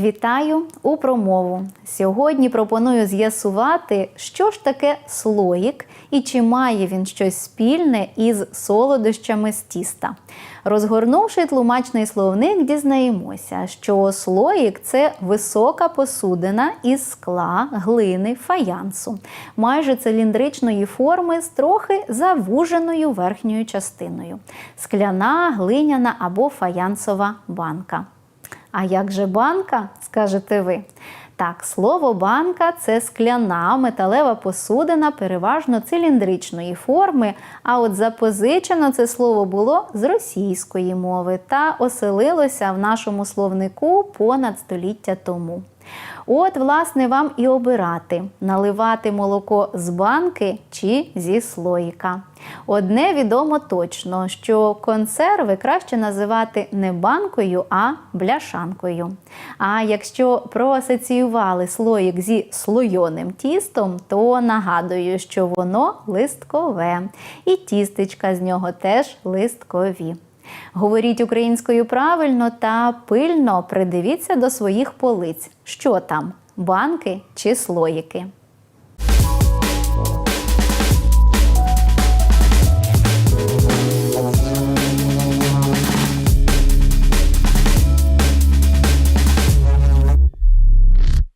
Вітаю у промову. Сьогодні пропоную з'ясувати, що ж таке слоїк і чи має він щось спільне із солодощами з тіста. Розгорнувши тлумачний словник, дізнаємося, що слоїк це висока посудина із скла, глини, фаянсу, майже циліндричної форми з трохи завуженою верхньою частиною. Скляна, глиняна або фаянсова банка. А як же банка, скажете ви? Так, слово банка це скляна металева посудина, переважно циліндричної форми. А от запозичено це слово було з російської мови та оселилося в нашому словнику понад століття тому. От, власне, вам і обирати, наливати молоко з банки чи зі слоїка. Одне відомо точно, що консерви краще називати не банкою, а бляшанкою. А якщо проасоціювали слоїк зі слойоним тістом, то нагадую, що воно листкове, і тістечка з нього теж листкові. Говоріть українською правильно та пильно придивіться до своїх полиць. Що там банки чи слоїки?